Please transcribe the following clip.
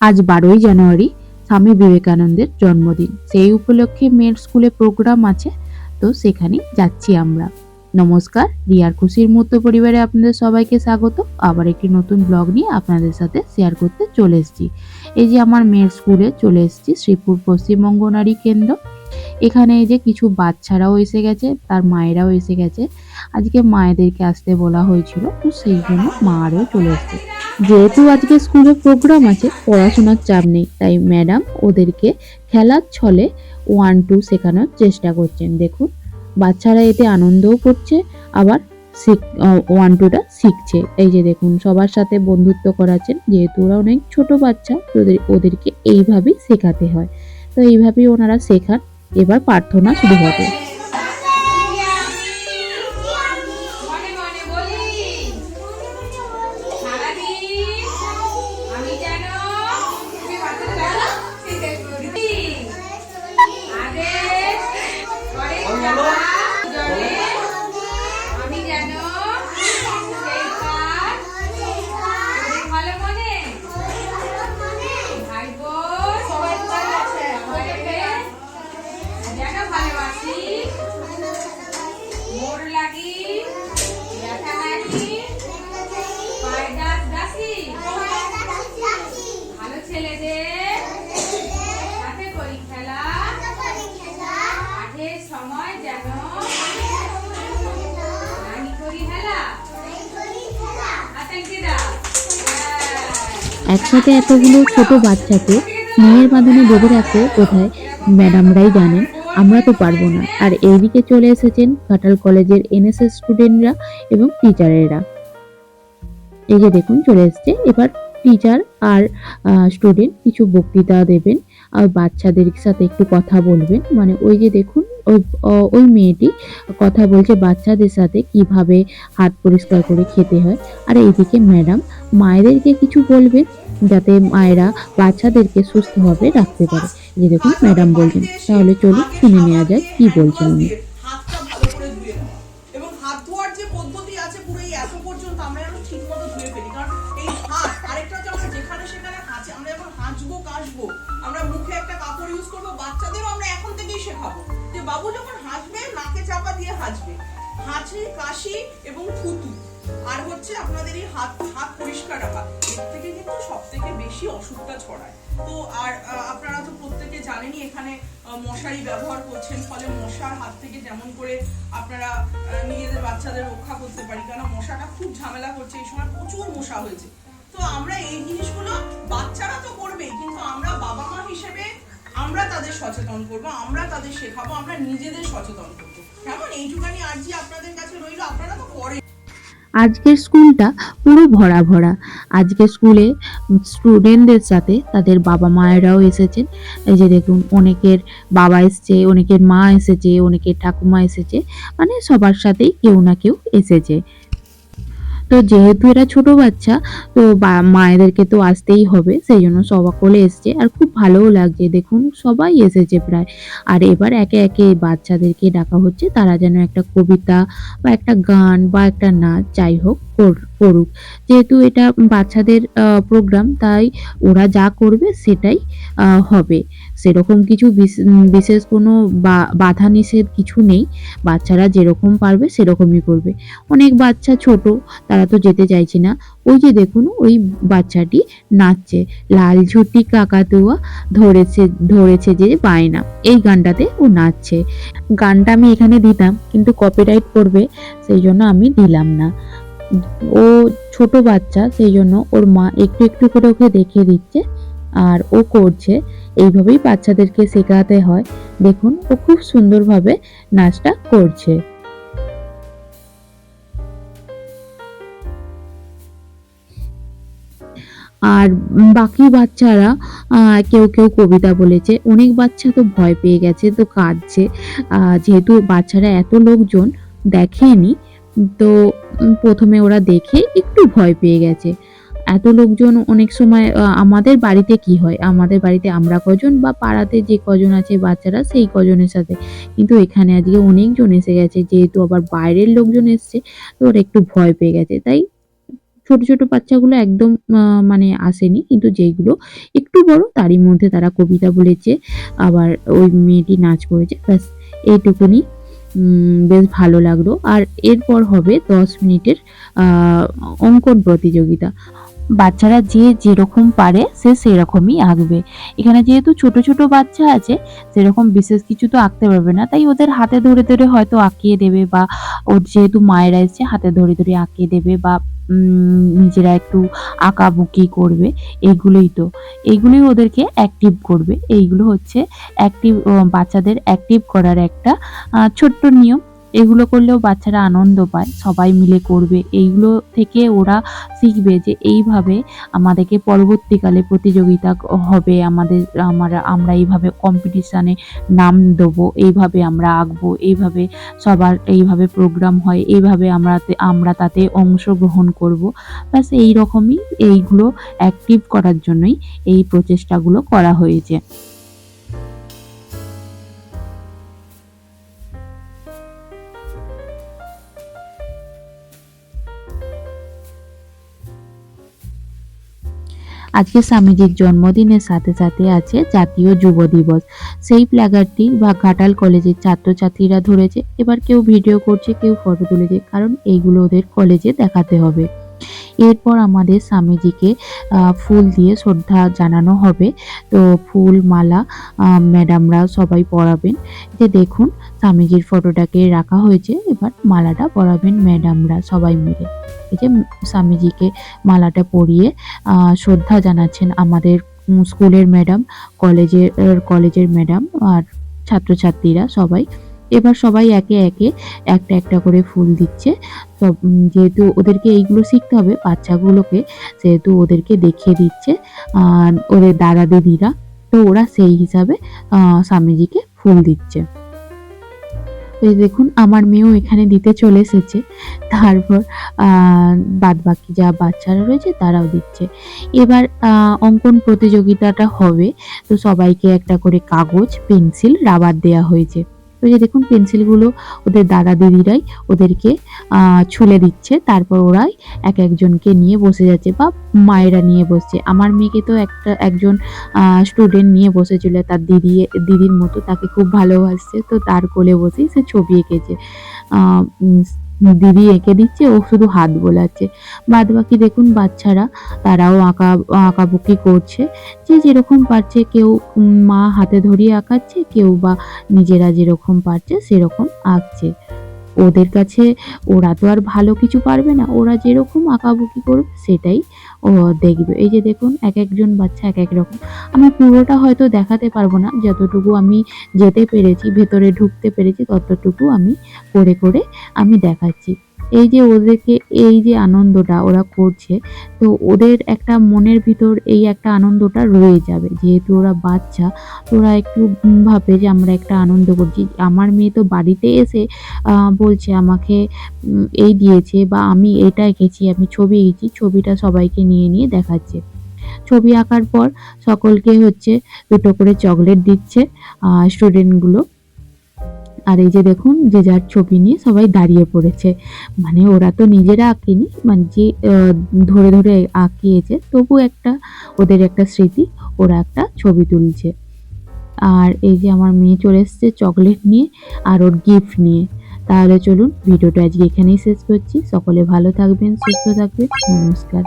আজ বারোই জানুয়ারি স্বামী বিবেকানন্দের জন্মদিন। সেই উপলক্ষে মেয়ের স্কুলে প্রোগ্রাম আছে, তো সেখানে যাচ্ছি আমরা। নমস্কার, রিয়ার খুশির মুহূর্ত পরিবারে আপনাদের সবাইকে স্বাগত। আবার একটি নতুন ব্লগ নিয়ে আপনাদের সাথে শেয়ার করতে চলে এসেছি। এই যে আমার মেয়ের স্কুলে চলে এসেছি, শ্রীপুর পশ্চিমবঙ্গ নারী কেন্দ্র। এখানে এই যে কিছু বাচ্চারাও এসে গেছে, তার মায়েরাও এসে গেছে। আজকে মায়েদেরকে আসতে বলা হয়েছিল, তো সেই জন্য মারাও চলে এসছে। যেহেতু আজকে স্কুলে প্রোগ্রাম আছে, পড়াশোনার চাপ নেই, তাই ম্যাডাম ওদেরকে খেলার ছলে ওয়ান টু শেখানোর চেষ্টা করছেন। দেখুন, বাচ্চারা এতে আনন্দও করছে, আবার শিখ ওয়ান টুটা শিখছে। এই যে দেখুন, সবার সাথে বন্ধুত্ব করাচ্ছেন, যেহেতু ওরা অনেক ছোট বাচ্চা, ওদের, ওদেরকে এইভাবেই শেখাতে হয়। তো এইভাবেই ওনারা শেখান, এবার প্রার্থনা শুরু হবে। একসাথে এতগুলো ছোট বাচ্চাকে স্নেহের বাঁধনে বেঁধে রাখতে কোথায় ম্যাডামরাই জানেন, আমরা তো পারব না। আর এইদিকে চলে এসেছেন ঘাটাল কলেজের এনএসএস স্টুডেন্টরা এবং টিচারেরা এই যে দেখুন, চলে এসছে। এবার টিচার আর স্টুডেন্ট কিছু বক্তৃতা দেবেন আর বাচ্চাদের সাথে একটু কথা বলবেন। মানে ওই যে দেখুন, ওই ওই মেয়েটি কথা বলছে বাচ্চাদের সাথে কীভাবে হাত পরিষ্কার করে খেতে হয়। আর এইদিকে ম্যাডাম মায়েদেরকে কিছু বলবেন। যাতে মায়েরা বাচ্চাদেরকে সুস্থভাবে রাখতে পারে। যে দেখুন, ম্যাডাম বলছেন। তাহলে চলুন শুনে নেওয়া যায় কি বলছেন উনি। বাবু যখন হাসবে নাকে চাপা দিয়ে হাসবে হাঁচি, কাশি এবং থুতু। আর হচ্ছে আপনাদের এই হাত হাত পরিষ্কার রাখা, এর থেকে কিন্তু সব থেকে বেশি অসুখটা ছড়ায়। তো আর আপনারা তো প্রত্যেকে জানেনই এখানে মশারি ব্যবহার করছেন, ফলে মশার হাত থেকে যেমন করে আপনারা নিজেদের বাচ্চাদের রক্ষা করতে পারি। কারণ মশাটা খুব ঝামেলা করছে, এই সময় প্রচুর মশা হয়েছে। তো আমরা এই জিনিসগুলো বাচ্চারা তো করবেই কিন্তু আমরা বাবা মা হিসেবে আমরা তাদের সচেতন করব, আমরা তাদের শেখাবো, আমরা নিজেদের সচেতন করব। কেমন? এইটুকানি আর্জি আপনাদের কাছে রইল, আপনারা তো করেন। আজকের স্কুলটা পুরো ভরা ভরা। আজকে স্কুলে স্টুডেন্টদের সাথে তাদের বাবা মায়েরাও এসেছেন। এই যে দেখুন, অনেকের বাবা এসছে, অনেকের মা এসেছে, অনেকের ঠাকুমা এসেছে। মানে সবার সাথেই কেউ না কেউ এসেছে। তো যেহেতু এরা ছোট বাচ্চা, তো মায়েদেরকে তো আসতেই হবে, সেই জন্য সকলে এসছে। আর খুব ভালোও লাগছে, দেখুন, সবাই এসেছে প্রায়। আর এবার একে একে বাচ্চাদেরকে ডাকা হচ্ছে, তারা যেন একটা কবিতা বা একটা গান বা একটা নাচ, যাই হোক, কর- করুক। যেহেতু এটা বাচ্চাদের প্রোগ্রাম তাই ওরা যা করবে সেটাই হবে। সেরকম কিছু বিশ- বিশেষ কোনো বাধা নিষেধ কিছু নেই। বাচ্চারা যেরকম পারবে সেরকমই করবে। অনেক বাচ্চা ছোট, তারা তো যেতে চাইছে না। ওই যে দেখুন, ওই বাচ্চাটি নাচছে। লাল ঝুটি কাকাতুয়া ধরেছে ধরেছে যে বায়না এই গানটাতে ও নাচছে। গানটা আমি এখানে দিতাম, কিন্তু কপিরাইট করবে, সেই জন্য আমি দিলাম না। ও ছোট বাচ্চা, সেই জন্য ওর মা একটু একটু করে ওকে দেখিয়ে দিচ্ছে। আর ও করছে, এইভাবেই বাচ্চাদেরকে শেখাতে হয়। দেখুন, ও খুব সুন্দরভাবে নাচটা করছে। আর বাকি বাচ্চারা কেউ কেউ কবিতা বলেছে। অনেক বাচ্চা তো ভয় পেয়ে গেছে, তো কাঁদছে। যেহেতু বাচ্চারা এত লোকজন দেখেনি, তো প্রথমে ওরা দেখে একটু ভয় পেয়ে গেছে। এত লোকজন অনেক সময় আমাদের বাড়িতে কি হয়? আমাদের বাড়িতে আমরা কজন বা পাড়াতে যে কজন আছে বাচ্চারা সেই কজনের সাথে। কিন্তু এখানে আজকে অনেকজন এসে গেছে, যেহেতু আবার বাইরের লোকজন এসছে, তো ওরা একটু ভয় পেয়ে গেছে। তাই ছোট ছোট বাচ্চাগুলো একদম মানে আসেনি। কিন্তু যেগুলো একটু বড়, তারই মধ্যে তারা কবিতা বলেছে, আবার ওই মেয়েটি নাচ করেছে। ব্যাস, এইটুকুনি। বেশ ভালো লাগল। আর এরপর হবে দশ মিনিটের অঙ্কন প্রতিযোগিতা। বাচ্চারা যে যেরকম পারে সে সেরকমই আঁকবে। এখানে যেহেতু ছোট ছোট বাচ্চা আছে, সেরকম বিশেষ কিছু তো আঁকতে পারবে না। তাই ওদের হাতে ধরে ধরে হয়তো আঁকিয়ে দেবে বা ওর যেহেতু মায়েরা এসছে, হাতে ধরে ধরে আঁকিয়ে দেবে বা নিজেরা একটু আঁকাবুকি করবে এইগুলোই তো। এইগুলোই ওদেরকে অ্যাক্টিভ করবে। এইগুলো হচ্ছে অ্যাক্টিভ বাচ্চাদের অ্যাক্টিভ করার একটা ছোট্ট নিয়ম। এগুলো করলেও বাচ্চারা আনন্দ পায়, সবাই মিলে করবে। এইগুলো থেকে ওরা শিখবে যে এইভাবে আমাদেরকে পরবর্তীকালে প্রতিযোগিতা হবে, আমাদের, আমরা আমরা এইভাবে কম্পিটিশানে নাম দেবো, এইভাবে আমরা আঁকবো, এইভাবে সবার, এইভাবে প্রোগ্রাম হয়, এইভাবে আমরা আমরা তাতে অংশগ্রহণ করব। ব্যাস এই রকমই এইগুলো অ্যাক্টিভ করার জন্যই এই প্রচেষ্টাগুলো করা হয়েছে। আজকে স্বামীজির জন্মদিনের সাথে সাথে আছে জাতীয় যুব দিবস। সেই প্ল্যাগারটি বা ঘাটাল কলেজের ছাত্রছাত্রীরা ধরেছে। এবার কেউ ভিডিও করছে, কেউ ফটো তুলেছে, কারণ এইগুলো ওদের কলেজে দেখাতে হবে। এরপর আমাদের স্বামীজিকে ফুল দিয়ে শ্রদ্ধা জানানো হবে। তো ফুল, মালা ম্যাডামরা সবাই পরাবেন। যে দেখুন, স্বামীজির ফটোটাকে রাখা হয়েছে। এবার মালাটা পরাবেন ম্যাডামরা সবাই মিলে। এই যে স্বামীজিকে মালাটা পরিয়ে শ্রদ্ধা জানাচ্ছেন আমাদের স্কুলের ম্যাডাম, কলেজের কলেজের ম্যাডাম আর ছাত্রছাত্রীরা সবাই। এবার সবাই একে একে একটা একটা করে ফুল দিচ্ছে। সব যেহেতু ওদেরকে এইগুলো শিখতে হবে, বাচ্চাগুলোকে সেহেতু ওদেরকে দেখিয়ে দিচ্ছে। আর ওদের দাদা দিদিরা, তো ওরা সেই হিসাবে স্বামীজিকে ফুল দিচ্ছে। এই দেখুন, আমার মেয়েও এখানে দিতে চলে এসেছে। তারপর বাদ বাকি যা বাচ্চারা রয়েছে, তারাও দিচ্ছে। এবার অঙ্কন প্রতিযোগিতাটা হবে। তো সবাইকে একটা করে কাগজ, পেন্সিল, রাবার দেয়া হয়েছে। তো যে দেখুন পেন্সিলগুলো ওদের দাদা দিদিরাই ওদেরকে ছুলে দিচ্ছে। তারপর ওরাই এক একজনকে নিয়ে বসে যাচ্ছে বা মায়েরা নিয়ে বসছে। আমার মেয়েকে তো একটা, একজন স্টুডেন্ট নিয়ে বসেছিল, তার দিদি, দিদির মতো, তাকে খুব ভালোবাসছে। তো তার কোলে বসেই সে ছবি এঁকেছে। দিদি এঁকে দিচ্ছে, ও শুধু হাত বোলাচ্ছে। বাদ বাকি দেখুন বাচ্চারা, তারাও আঁকা, আঁকাবুকি করছে। যে যেরকম পারছে, কেউ মা হাতে ধরিয়ে আঁকাচ্ছে, কেউ বা নিজেরা যেরকম পারছে, সেরকম আঁকছে। ওদের কাছে ওরা তো আর ভালো কিছু পারবে না, ওরা যেরকম আঁকাবুকি করবে, সেটাই দেখবে। এই যে দেখুন, এক একজন বাচ্চা এক এক রকম। আমি পুরোটা হয়তো দেখাতে পারব না, যতটুকু আমি যেতে পেরেছি, ভেতরে ঢুকতে পেরেছি, ততটুকু আমি করে করে আমি দেখাচ্ছি। এই যে ওদেরকে, এই যে আনন্দটা ওরা করছে, তো ওদের একটা মনের ভিতর এই একটা আনন্দটা রয়ে যাবে। যেহেতু ওরা বাচ্চা ওরা একটু ভাবে যে আমরা একটা আনন্দ করছি। আমার মেয়ে তো বাড়িতে এসে বলছে আমাকে এই দিয়েছে বা আমি এটা এঁকেছি, আমি ছবি এঁকেছি, ছবিটা সবাইকে নিয়ে নিয়ে দেখাচ্ছে। ছবি আঁকার পর সকলকে হচ্ছে দুটো করে চকলেট দিচ্ছে স্টুডেন্টগুলো আর এই যে দেখুন, যে যার ছবি নিয়ে সবাই দাঁড়িয়ে পড়েছে। মানে ওরা তো নিজেরা আঁকেনি মানে যে ধরে ধরে আঁকিয়েছে, তবু একটা, ওদের একটা স্মৃতি, ওরা একটা ছবি তুলছে। আর এই যে আমার মেয়ে চলে এসছে চকলেট নিয়ে, আর ওর গিফট নিয়ে। তাহলে চলুন, ভিডিওটা আজকে এখানেই শেষ করছি। সকলে ভালো থাকবেন, সুস্থ থাকবেন, নমস্কার।